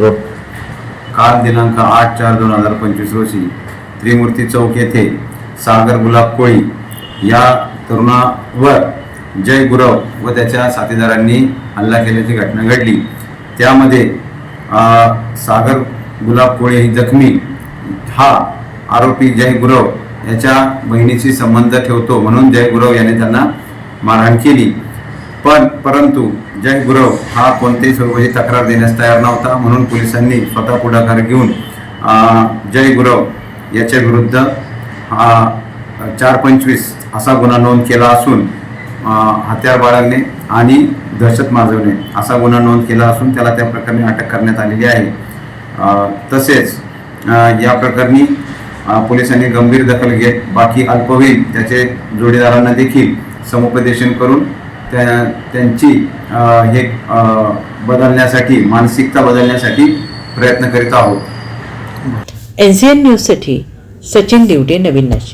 काल दिनांक आठ चार दोन हजार पंचवीस रोजी त्रिमूर्ती चौक येथे सागर गुलाब कोळी या तरुणावर जय गुरव व त्याच्या साथीदारांनी हल्ला केल्याची घटना घडली. त्यामध्ये सागर गुलाब कोळी जखमी. हा आरोपी जय गुरव याच्या बहिणीशी संबंध ठेवतो म्हणून जय गुरव याने त्यांना मारहाण केली. पण परंतु जय गुरव हा कोणत्याही स्वरूपाची तक्रार देण्यास तयार नव्हता. म्हणून पोलिसांनी स्वतः पुढाकार घेऊन जय गुरव याच्या विरुद्ध हा चार पंचवीस असा गुन्हा नोंद केला असून हत्यार बाळगणे आणि दहशत माजवणे असा गुन्हा नोंद केला असून त्याला त्या प्रकरणी अटक करण्यात आलेली आहे. तसेच या प्रकरणी पोलिसांनी गंभीर दखल घेत बाकी अल्पवयीन त्याचे जोडीदारांना देखील समुपदेशन करून त्या त्यांची हे बदलण्यासाठी मानसिकता बदलण्यासाठी प्रयत्न करीत आहोत. एन सी एन न्यूजसाठी सचिन दिवटे नवीन नाशिक.